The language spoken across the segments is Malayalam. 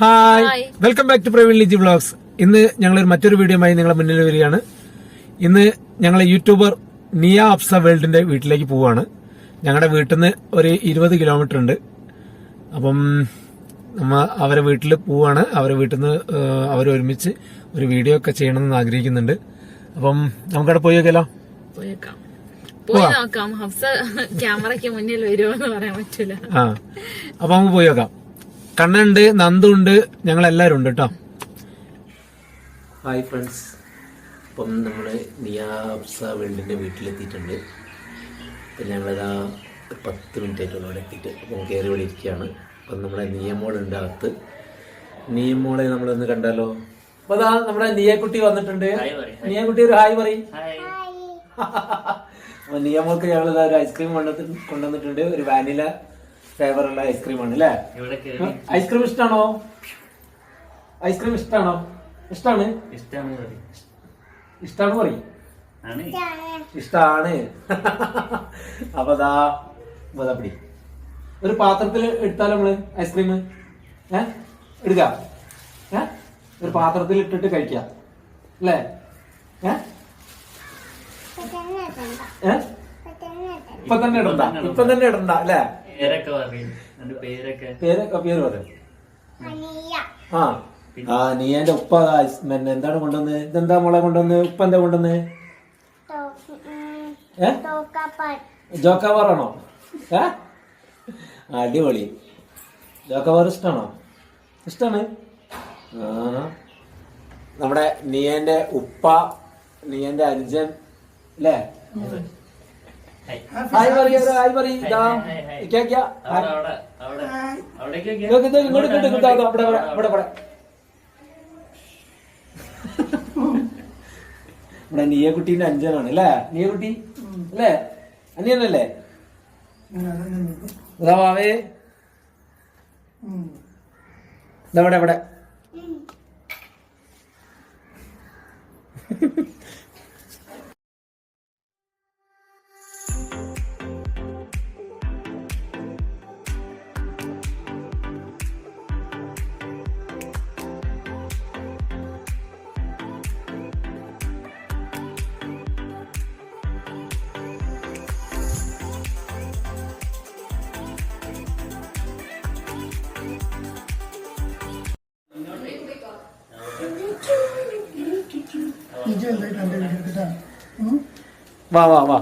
Hi. Welcome back to Praveen Liji vlogs. ഇന്ന് ഞങ്ങൾ മറ്റൊരു വീഡിയോയുമായി നിങ്ങളുടെ മുന്നിൽ വരികയാണ്. ഇന്ന് ഞങ്ങൾ യൂട്യൂബർ നിയ അപ്സ വേൾഡിന്റെ വീട്ടിലേക്ക് പോവാണ്. ഞങ്ങളുടെ വീട്ടിൽ നിന്ന് ഒരു ഇരുപത് കിലോമീറ്റർ ഉണ്ട്. അപ്പം നമ്മ അവരെ വീട്ടിൽ പോവാണ്. അവരെ വീട്ടിൽ നിന്ന് അവർ ഒരുമിച്ച് ഒരു വീഡിയോ ഒക്കെ ചെയ്യണമെന്ന് ആഗ്രഹിക്കുന്നുണ്ട്. അപ്പം നമുക്കവിടെ പോയി നോക്കിയാലോ? പോയി നോക്കാം. ഹഫ്സ ക്യാമറയ്ക്ക് മുന്നിൽ വരുമോ എന്ന് പറയാൻ പറ്റൂല. ആ. അപ്പൊ നമുക്ക് പോയി നോക്കാം. കണ്ണുണ്ട് നന്ദുണ്ട് ഞങ്ങൾ എല്ലാവരും ഉണ്ട് കേട്ടോ ഹായ് ഫ്രണ്ട്സ് ഇപ്പം നമ്മൾ നിയാബ്സ വേൾഡിന്റെ വീട്ടിലെത്തിയിട്ടുണ്ട്. അപ്പം ഞങ്ങളിതാ ഒരു പത്ത് മിനിറ്റ് ആയിട്ടുള്ള അവിടെ എത്തിയിട്ട്. അപ്പം കയറി ഇവിടെ ഇരിക്കുകയാണ്. അപ്പം നമ്മുടെ നിയമോളുണ്ട് അകത്ത്. നിയമോളെ നമ്മളൊന്ന് കണ്ടാലോ? അപ്പൊ അതാ നമ്മുടെ നിയക്കുട്ടി വന്നിട്ടുണ്ട്. നിയക്കുട്ടി ഒരു ഹായ് പറയും. അപ്പൊ നിയമോൾക്ക് ഞങ്ങളിതാ ഒരു ഐസ്ക്രീം കൊണ്ടുവന്നിട്ട് കൊണ്ടുവന്നിട്ടുണ്ട്. ഒരു വാനില ഫ്ലേവർ ഉള്ള ഐസ്ക്രീം ആണ് അല്ലേ ഐസ്ക്രീം ഇഷ്ടാണോ? ഐസ്ക്രീം ഇഷ്ടാണോ? ഇഷ്ടാണ്? ഇഷ്ടാണ് പറയും. ഇഷ്ടാണ് അപ്പൊ ദാ പിടി. ഒരു പാത്രത്തിൽ എടുത്താലോ നമ്മൾ ഐസ്ക്രീം? ഏ? എടുക്ക. ഏ? ഒരു പാത്രത്തിൽ ഇട്ടിട്ട് കഴിക്കാം. അല്ലേ? ഏഹ് ഏ? ഇപ്പൊ തന്നെ ഇടണ്ട. ഇപ്പൊ തന്നെ ഇടണ്ട അല്ലേ? പേരൊക്കെ പറയും. എന്റെ പേരൊക്കെ. പേര് പേര് പറയും. ആ. ആ നീ എന്റെ ഉപ്പ എന്താണ് കൊണ്ടുവന്ന്? ഇതെന്താ മോളെ കൊണ്ടുവന്ന്? ഉപ്പ എന്താ കൊണ്ടുവന്ന്? ജോക്കാവാറാണോ? ഏ? അടിപൊളി. ജോക്കാവാർ ഇഷ്ടമാണോ ഇഷ്ടാണ്. ആ. നമ്മുടെ നീയന്റെ ഉപ്പ നീയന്റെ അഞ്ചൻ അല്ലേ ഹായ് പറയ് ഹായ് പറയ് ഇതാ. അവിടെ അവിടെ അവിടെ. ഇങ്ങോട്ട് ഇങ്ങോട്ട് ഇങ്ങോട്ട് ഇങ്ങോട്ട് ഇവിടെ ഇവിടെ നീയക്കുട്ടീന്റെ അഞ്ചനാണ് അല്ലേ? നീയക്കുട്ടി അല്ലേ? അനിയനല്ലേ? ഇതാ വാവേ വാ വാ വാ.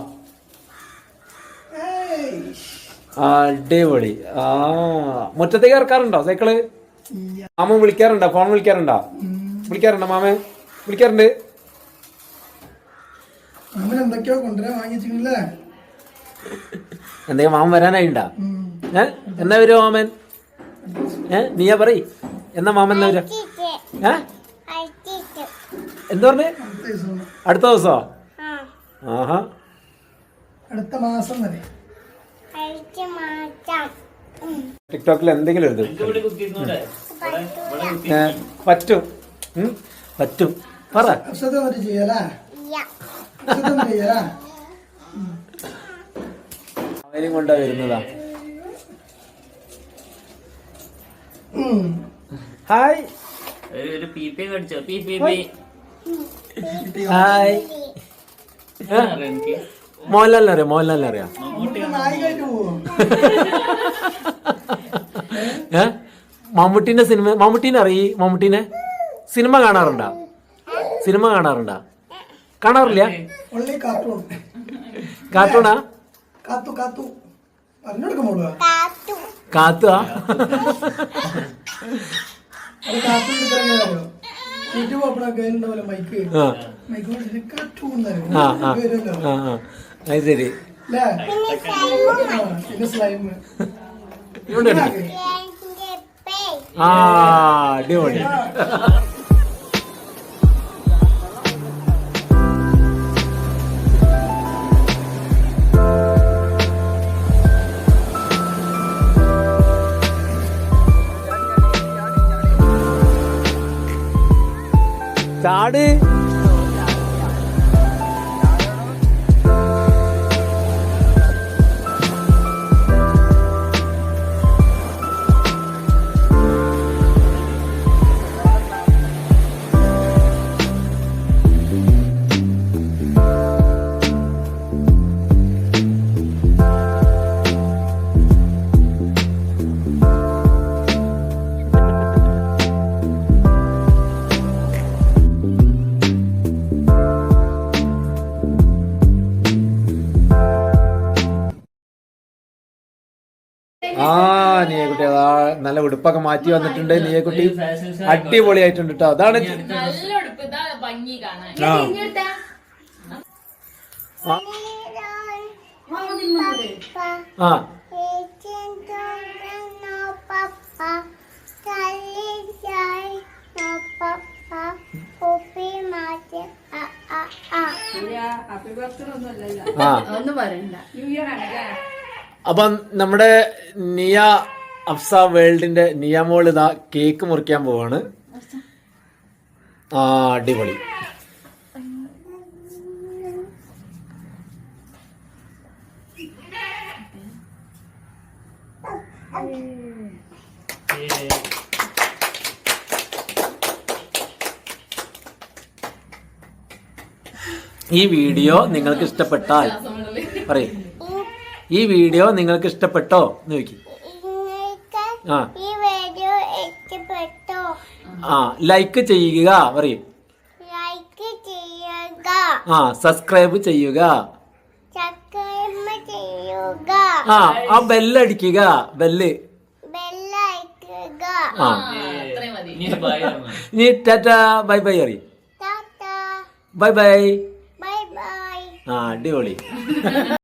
അടിപൊളി. ആ മുറ്റത്തേക്ക് ഇറക്കാറുണ്ടോ സൈക്കിൾ? മാമൻ വിളിക്കാറുണ്ടോ? ഫോൺ വിളിക്കാറുണ്ടോ? വിളിക്കാറുണ്ടോ മാമൻ? വിളിക്കാറുണ്ട്. എന്തൊക്കെയോ കൊണ്ടുവരാൻ വാങ്ങിച്ചിട്ടില്ലേ? എന്തെങ്കിലും മാമൻ വരാനായിണ്ടാ? ഏ? എന്നാ വരുമോ മാമൻ? ഏ? നീയാ പറയ്. എന്നാ മാമൻ എന്നാ വരാ? ഏ? എന്താ പറഞ്ഞേ? അടുത്ത ദിവസം ആഹാ. അടുത്ത മാസം വരെ. ടിക്ടോക്കിൽ എന്തെങ്കിലും എഴുതും. പറ്റും. പറ്റും. പറ. അവനും കൊണ്ടാ വരുന്നതാ. ഹായ്. ഒരു ഒരു പി പി കടിച്ചോ പി പി പി. ഹായ്. മോഹൻലാലിനെ അറിയാം? മോഹൻലാലിനെ അറിയാം? ഏ? മമ്മൂട്ടിന്റെ സിനിമ മമ്മൂട്ടീനെ അറിയി മമ്മൂട്ടീനെ? സിനിമ കാണാറുണ്ടാ? സിനിമ കാണാറുണ്ടാ? കാണാറില്ല? കാർട്ടൂണാ? കാത്തു. അത് ശരി. ഇവിടെ ആ അടിപൊളി. இந்த ആ നീയക്കുട്ടി അതാ നല്ല ഉടുപ്പൊക്കെ മാറ്റി വന്നിട്ടുണ്ട്. നീയക്കുട്ടി അടിപൊളിയായിട്ടുണ്ട് കേട്ടോ അതാണ് നല്ല ഉടുപ്പ്. ഇതാ ഭംഗി കാണാൻ. ആ. ഇങ്ങോട്ടാ. ആ. ആ. ആ. ഒന്നും പറയണ്ട. അപ്പം നമ്മുടെ നിയ അഫ്സ വേൾഡിന്റെ നിയമോൾ ഇതാ കേക്ക് മുറിക്കാൻ പോവാണ്. ആ അടിപൊളി. ഈ വീഡിയോ നിങ്ങൾക്ക് ഇഷ്ടപ്പെട്ടാൽ പറയും. ഈ വീഡിയോ നിങ്ങൾക്ക് ഇഷ്ടപ്പെട്ടോ എന്ന് ചോദിക്കും. ആ. ആ ലൈക്ക് ചെയ്യുക പറയും. ആ സബ്സ്ക്രൈബ് ചെയ്യുക. ആ ആ ബെല്ലടിക്കുക ബെല്ല് ആ. ഇനി ടാറ്റ ബൈ ബൈ അറി tata. Bye bye bye bye ആ അടിപൊളി.